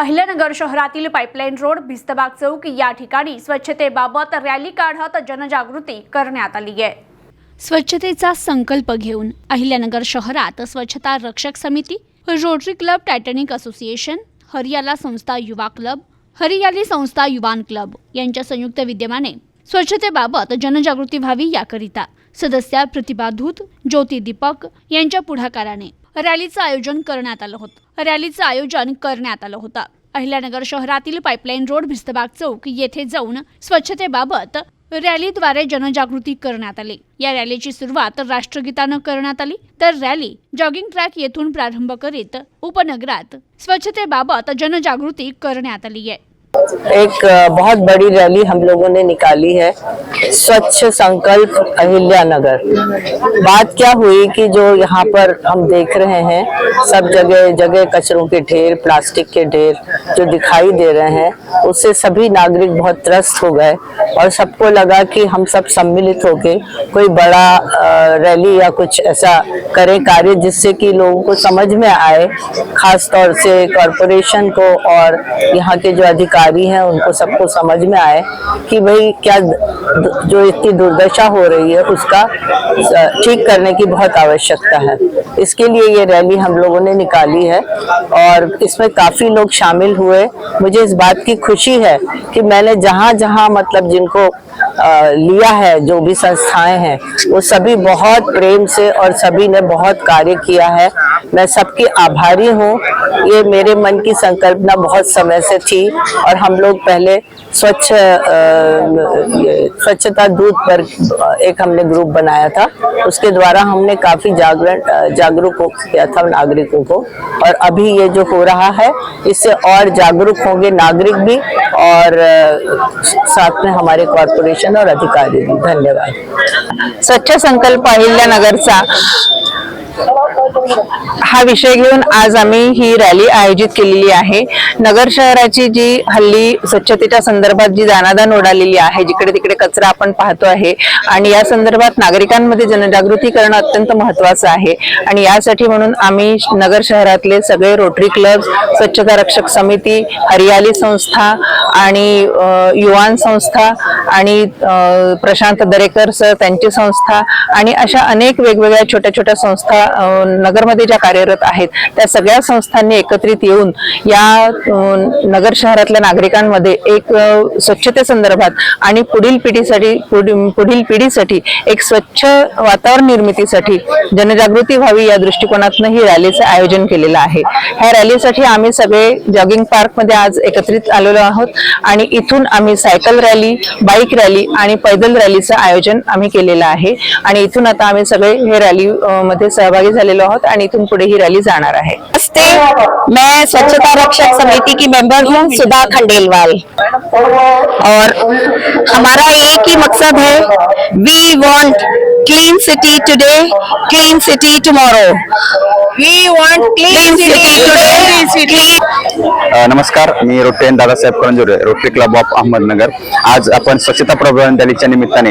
अहिल्यानगर शहरातील pipeline road भिस्तबाग चौक या ठिकाणी स्वच्छतेबाबत रॅली काढत जनजागृती करण्यात आली आहे. स्वच्छतेचा संकल्प घेऊन अहिल्यानगर शहरात स्वच्छता रक्षक समिती Rotary club Titanic association Hariyala संस्था युवा क्लब हरियाली संस्था युवान क्लब यांच्या संयुक्त विद्यमाने स्वच्छतेबाबत जनजागृती व्हावी याकरिता सदस्या प्रतिभा धूत ज्योती दीपक यांच्या पुढाकाराने रॅलीचं आयोजन करण्यात आलं होतं. रॅलीचं आयोजन करण्यात आलं होतं. अहिल्यानगर शहरातील पाईपलाईन रोड भिस्तबाग चौक येथे जाऊन स्वच्छतेबाबत रॅलीद्वारे जनजागृती करण्यात आली. या रॅलीची सुरुवात राष्ट्रगीतानं करण्यात आली. तर रॅली जॉगिंग ट्रॅक येथून प्रारंभ करीत उपनगरात स्वच्छतेबाबत जनजागृती करण्यात आली आहे एक बहुत बड़ी रैली हम लोगों ने निकाली है, स्वच्छ संकल्प अहिल्या नगर बात क्या हुई कि जो यहाँ पर हम देख रहे हैं, सब जगह जगह कचरों के ढेर, प्लास्टिक के ढेर जो दिखाई दे रहे हैं, उससे सभी नागरिक बहुत त्रस्त हो गए और सबको लगा कि हम सब सम्मिलित होके कोई बड़ा रैली या कुछ ऐसा करें कार्य जिससे कि लोगों को समझ में आए खास तौर से कॉरपोरेशन को और यहाँ के जो अधिकारी हैं, उनको सबको समझ में आए कि भाई क्या जो इतनी दुर्दशा हो रही है, उसका ठीक करने की बहुत आवश्यकता है। इसके लिए ये रैली हम लोगों ने निकाली है और इसमें काफ़ी लोग शामिल हुए। मुझे इस बात की खुशी है कि मैंने जहाँ जहाँ मतलब जिनको लिया है, जो भी संस्थाएँ हैं, वो सभी बहुत प्रेम से और सभी ने बहुत कार्य किया है। मैं सबकी आभारी हूँ। ये मेरे मन की संकल्पना बहुत समय से थी और हम लोग पहले स्वच्छ स्वच्छता दूत पर एक हमने ग्रुप बनाया था। उसके द्वारा हमने काफ़ी जागरण जागरूक किया था नागरिकों को। और अभी ये जो हो रहा है, इससे और जागरूक होंगे नागरिक भी और साथ में हमारे कॉरपोरेशन और अधिकारी भी। धन्यवाद। स्वच्छ संकल्प अहिल्यानगरचा। हा विषय घेऊन आज आम्ही ही रॅली आयोजित केलेली आहे. नगर शहराची जी हल्ली स्वच्छतेच्या संदर्भात जी दानादान उडालेली आहे जिकडे तिकडे कचरा आपण पाहतो आहे आणि या संदर्भात नागरिकांमध्ये जनजागृती करणं अत्यंत महत्वाचं आहे. आणि यासाठी म्हणून आम्ही नगर शहरातले सगळे रोटरी क्लब स्वच्छता रक्षक समिती हरियाली संस्था आणि युवान संस्था आणि प्रशांत दरेकर सर त्यांची संस्था आणि अशा अनेक वेगवेगळ्या छोट्या छोट्या संस्था नगरमध्ये ज्या कार्यरत आहेत त्या सगळ्या संस्थांनी एकत्रित येऊन या नगर शहरातल्या नागरिकांमध्ये एक स्वच्छतेसंदर्भात आणि पुढील पिढीसाठी पुढील पुढील पिढीसाठी एक स्वच्छ वातावरण निर्मितीसाठी जनजागृती व्हावी या दृष्टिकोनातून ही रॅलीचं आयोजन केलेलं आहे. ह्या रॅलीसाठी आम्ही सगळे जॉगिंग पार्कमध्ये आज एकत्रित आलेलो आहोत आणि इथून आम्ही सायकल रॅली बाईक रॅली आणि पैदल रॅलीचं आयोजन आम्ही केलेलं आहे. आणि इथून आता आम्ही सगळे हे रॅली मध्ये सहभागी झालेलो आहोत. आणि इथून पुढे ही रॅली जाणार आहे. नमस्ते. मैं स्वच्छता रक्षक समिति की मेंबर हूँ सुधा खंडेलवाल. और हमारा एक ही मकसद है we want clean city today clean city tomorrow we want clean city today clean नमस्कार मी Rotarian Dadasaheb Karanjore Rotary club of Ahmednagar. आज आपण स्वच्छता प्रबोधन रॅलीच्या निमित्ताने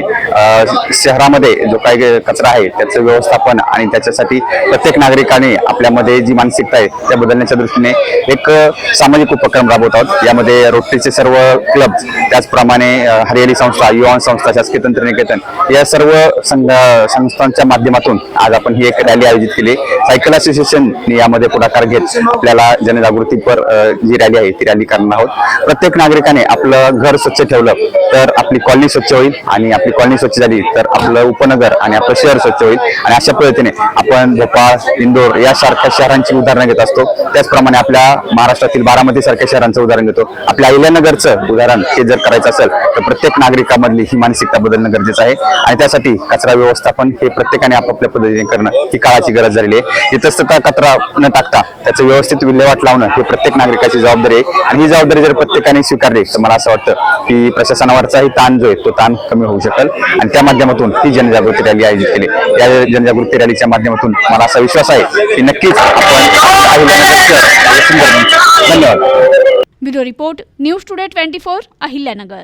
शहरामध्ये जो काही कचरा आहे त्याचं व्यवस्थापन आणि त्याच्यासाठी प्रत्येक नागरिकाने आपल्यामध्ये जी मानसिकता आहे त्या बदलण्याच्या दृष्टीने एक सामाजिक उपक्रम राबवत आहोत. यामध्ये रोटरीचे सर्व क्लब त्याचप्रमाणे हरियाली संस्था युवान संस्था शासकीय तंत्रनिकेतन या सर्व संघ संस्थांच्या माध्यमातून आज आपण ही एक रॅली आयोजित केली. सायकल असोसिएशन यामध्ये पुढाकार घेत आपल्याला जनजागृतीपर जी रॅली आहे ती रॅली करणार आहोत. प्रत्येक नागरिकाने आपलं घर स्वच्छ ठेवलं तर आपली कॉलनी स्वच्छ होईल आणि आपली कॉलनी स्वच्छ झाली तर आपलं उपनगर आणि आपलं शहर स्वच्छ होईल. आणि अशा पद्धतीने आपण भोपाळ इंदोर यासारख्या शहरांची उदाहरणं घेत असतो. त्याचप्रमाणे आपल्या महाराष्ट्रातील बारामती सारख्या शहरांचं उदाहरण घेतो. आपल्या अहिल्यानगरचं उदाहरण हे जर करायचं असेल तर प्रत्येक नागरिकामधली ही मानसिकता बदलणं गरजेचं आहे. आणि त्यासाठी कचरा व्यवस्थापन हे प्रत्येकाने आपापल्या पद्धतीने करणं ही काळाची गरज झालेली आहे. इथंच कचरा न टाकता त्याचं व्यवस्थित विल्हेवाट लावणं हे प्रत्येक नागरिकाची जबाबदारी आहे. आणि ही जबाबदारी जर प्रत्येकाने स्वीकारली तर मला असं वाटतं की प्रशासनावरचाही ताण जो आहे तो ताण कमी होऊ शकेल. आणि त्या माध्यमातून ती जनजागृती रॅली आयोजित केली. या जनजागृती रॅलीच्या माध्यमातून मला असा विश्वास आहे की नक्कीच आपण म्हणजे धन्यवाद. Bureau report news today twenty four Ahilyanagar.